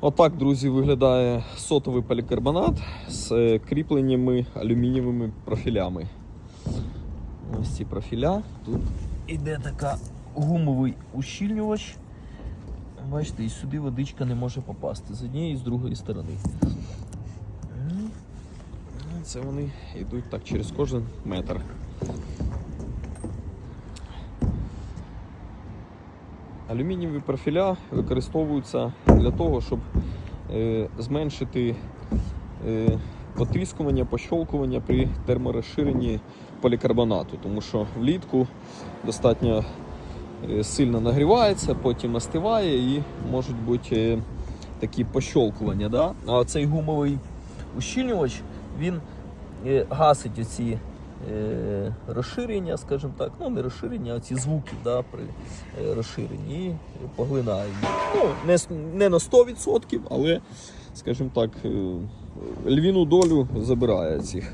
Отак, друзі, виглядає сотовий полікарбонат з е, кріпленнями алюмінієвими профілями. Ось ці профіля. Тут іде така гумовий ущільнювач. Бачите, і сюди водичка не може попасти з однієї і з другої сторони. Це вони йдуть так через кожен метр. Алюмінієві профіля використовуються для того, щоб е, зменшити е, потріскування, пощолкування при терморозширенні полікарбонату, тому що влітку достатньо е, сильно нагрівається, потім остиває і можуть бути такі пощолкування. Да? А цей гумовий ущільнювач він гасить оці розширення, скажімо так, ну не розширення, а ці звуки да, при е, розширенні і поглинає. Ну, не, не на 100%, але, скажімо так, е, львіну долю забирає цих,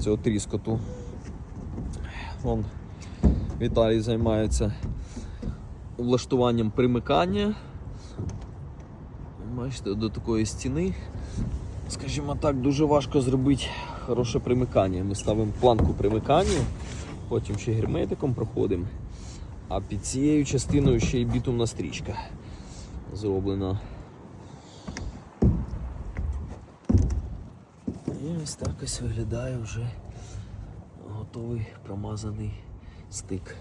цього тріскоту. Вон Віталій займається влаштуванням примикання. Бачите, до такої стіни. Скажімо так, дуже важко зробити хороше примикання. Ми ставимо планку примикання, потім ще герметиком проходимо. А під цією частиною ще й бітумна стрічка зроблена. І ось так ось виглядає вже готовий промазаний стик.